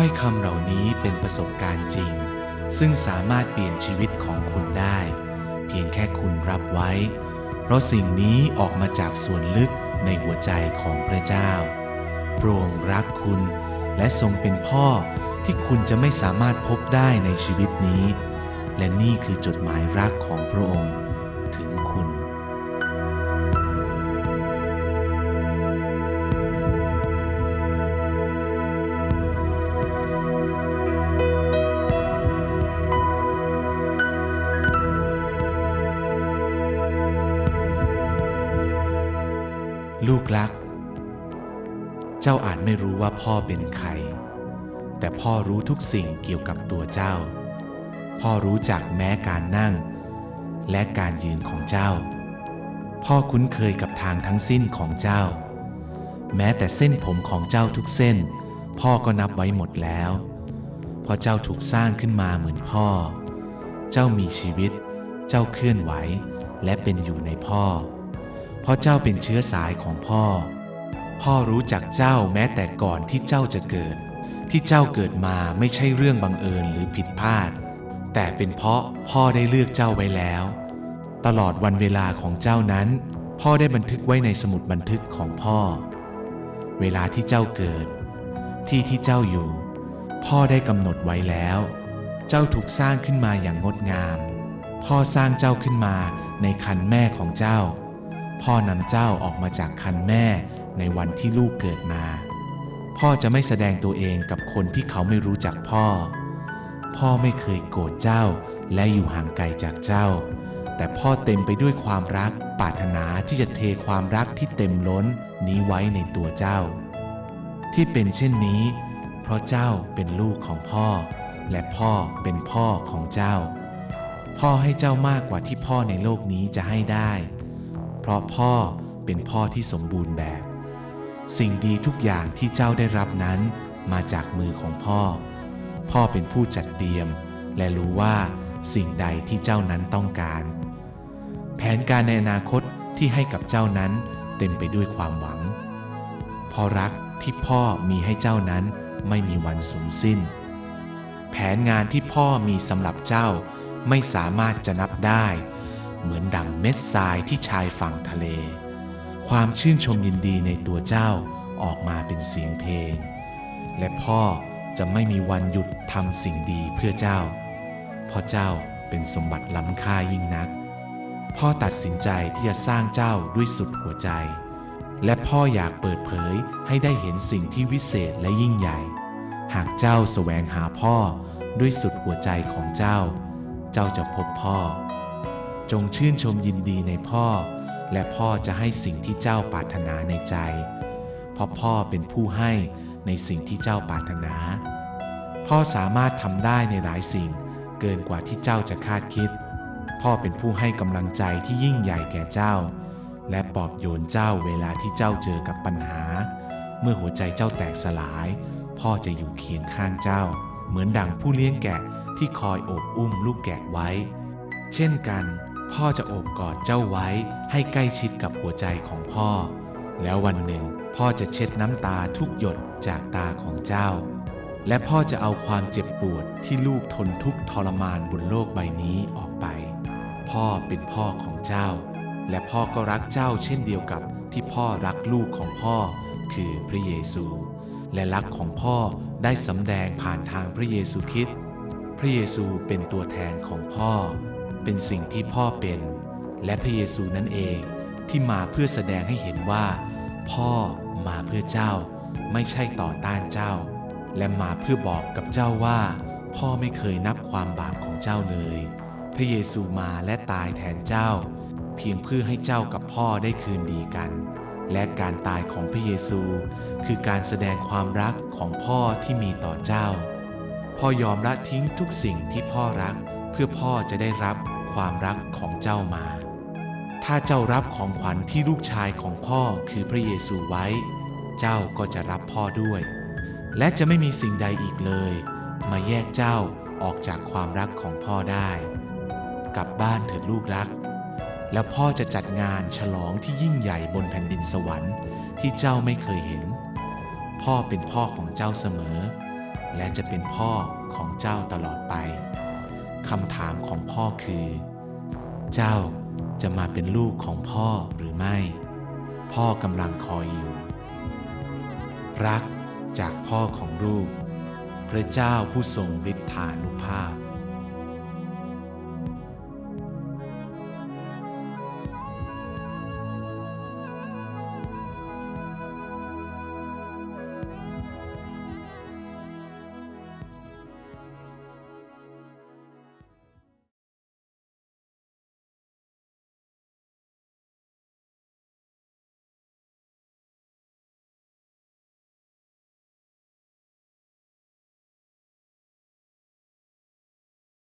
อยคำเหล่านี้เป็นประสบการณ์จริง ซึ่งสามารถเปลี่ยนชีวิตของคุณได้ เพียงแค่คุณรับไว้ เพราะสิ่งนี้ออกมาจากส่วนลึกในหัวใจของพระเจ้าพระองค์รักคุณ และทรงเป็นพ่อที่คุณจะไม่สามารถพบได้ในชีวิตนี้ และนี่คือจดหมายรักของพระองค์ ลูกรัก เจ้าอาจไม่รู้ว่าพ่อเป็นใคร แต่พ่อรู้ทุกสิ่งเกี่ยวกับตัวเจ้า พ่อรู้จักแม้การนั่ง และการยืนของเจ้า พ่อคุ้นเคยกับทางทั้งสิ้นของเจ้า แม้แต่เส้นผมของเจ้าทุกเส้น พ่อก็นับไว้หมดแล้ว เพราะเจ้าถูกสร้างขึ้นมาเหมือนพ่อ เจ้ามีชีวิต เจ้าเคลื่อนไหว และเป็นอยู่ในพ่อ เพราะเจ้าเป็นเชื้อสายของพ่อ พ่อรู้จักเจ้าแม้แต่ก่อนที่เจ้าจะเกิด ที่เจ้าเกิดมาไม่ใช่เรื่องบังเอิญหรือผิดพลาด แต่เป็นเพราะพ่อได้เลือกเจ้าไว้แล้ว ตลอดวันเวลาของเจ้านั้น พ่อได้บันทึกไว้ในสมุดบันทึกของพ่อ เวลาที่เจ้าเกิด ที่ที่เจ้าอยู่ พ่อได้กำหนดไว้แล้ว เจ้าถูกสร้างขึ้นมาอย่างงดงาม พ่อสร้างเจ้าขึ้นมาในคันแม่ของเจ้า พ่อนำเจ้าออกมาจากคันแม่ในวันที่ลูกเกิดมา พ่อจะไม่แสดงตัวเองกับคนที่เขาไม่รู้จักพ่อ พ่อไม่เคยโกรธเจ้าและอยู่ห่างไกลจากเจ้า แต่พ่อเต็มไปด้วยความรักปรารถนาที่จะเทความรักที่เต็มล้นนี้ไว้ในตัวเจ้า ที่เป็นเช่นนี้ เพราะเจ้าเป็นลูกของพ่อ และพ่อเป็นพ่อของเจ้า พ่อให้เจ้ามากกว่าที่พ่อในโลกนี้จะให้ได้ เพราะพ่อเป็นพ่อที่สมบูรณ์แบบ สิ่งดีทุกอย่างที่เจ้าได้รับนั้นมาจากมือของพ่อ พ่อเป็นผู้จัดเตรียม และรู้ว่าสิ่งใดที่เจ้านั้นต้องการ แผนการในอนาคตที่ให้กับเจ้านั้นเต็มไปด้วยความหวังพอรักที่พ่อมีให้เจ้านั้นไม่มีวันสูญสิ้น แผนงานที่พ่อมีสำหรับเจ้าไม่สามารถจะนับได้ เหมือนดั่งเม็ดทรายที่ชายฝั่งทะเล ความชื่นชมยินดีในตัวเจ้าออกมาเป็นเสียงเพลง และพ่อจะไม่มีวันหยุดทำสิ่งดีเพื่อเจ้า เพราะเจ้าเป็นสมบัติล้ำค่ายิ่งนัก พ่อตัดสินใจที่จะสร้างเจ้าด้วยสุดหัวใจ และพ่ออยากเปิดเผยให้ได้เห็นสิ่งที่วิเศษและยิ่งใหญ่ หากเจ้าแสวงหาพ่อด้วยสุดหัวใจของเจ้า เจ้าจะพบพ่อ จงชื่นชมยินดีในพ่อ และพ่อจะให้สิ่งที่เจ้าปรารถนาในใจ เพราะพ่อเป็นผู้ให้ในสิ่งที่เจ้าปรารถนา พ่อสามารถทำได้ในหลายสิ่งเกินกว่าที่เจ้าจะคาดคิด พ่อเป็นผู้ให้กำลังใจที่ยิ่งใหญ่แก่เจ้า และปลอบโยนเจ้าเวลาที่เจ้าเจอกับปัญหา เมื่อหัวใจเจ้าแตกสลาย พ่อจะอยู่เคียงข้างเจ้า เหมือนดั่งผู้เลี้ยงแกะที่คอยโอบอุ้มลูกแกะไว้ เช่นกัน พ่อจะโอบกอดเจ้าไว้ให้ใกล้ชิดกับหัวใจของพ่อ แล้ววันหนึ่งพ่อจะเช็ดน้ำตาทุกหยดจากตาของเจ้า และพ่อจะเอาความเจ็บปวดที่ลูกทนทุกทรมานบนโลกใบนี้ออกไป พ่อเป็นพ่อของเจ้า และพ่อก็รักเจ้าเช่นเดียวกับที่พ่อรักลูกของพ่อ คือพระเยซู และรักของพ่อได้สำแดงผ่านทางพระเยซูคริสต์พระเยซูเป็นตัวแทนของพ่อ เป็นสิ่งที่พ่อเป็น และพระเยซูนั่นเองที่มาเพื่อแสดงให้เห็นว่า พ่อมาเพื่อเจ้า ไม่ใช่ต่อต้านเจ้า และมาเพื่อบอกกับเจ้าว่า พ่อไม่เคยนับความบาปของเจ้าเลย พระเยซูมาและตายแทนเจ้า เพียงเพื่อให้เจ้ากับพ่อได้คืนดีกัน และการตายของพระเยซู คือการแสดงความรักของพ่อที่มีต่อเจ้า พ่อยอมละทิ้งทุกสิ่งที่พ่อรัก เพื่อพ่อจะได้รับความรักของเจ้ามา ถ้าเจ้ารับของขวัญที่ลูกชายของพ่อคือพระเยซูไว้ เจ้าก็จะรับพ่อด้วย และจะไม่มีสิ่งใดอีกเลย มาแยกเจ้าออกจากความรักของพ่อได้ กลับบ้านเถิดลูกรัก แล้วพ่อจะจัดงานฉลองที่ยิ่งใหญ่บนแผ่นดินสวรรค์ที่เจ้าไม่เคยเห็น พ่อเป็นพ่อของเจ้าเสมอ และจะเป็นพ่อของเจ้าตลอดไป คำถามของพ่อคือ เจ้าจะมาเป็นลูกของพ่อหรือไม่ พ่อกำลังคอยอยู่ รักจากพ่อของลูก พระเจ้าผู้ทรงฤทธานุภาพ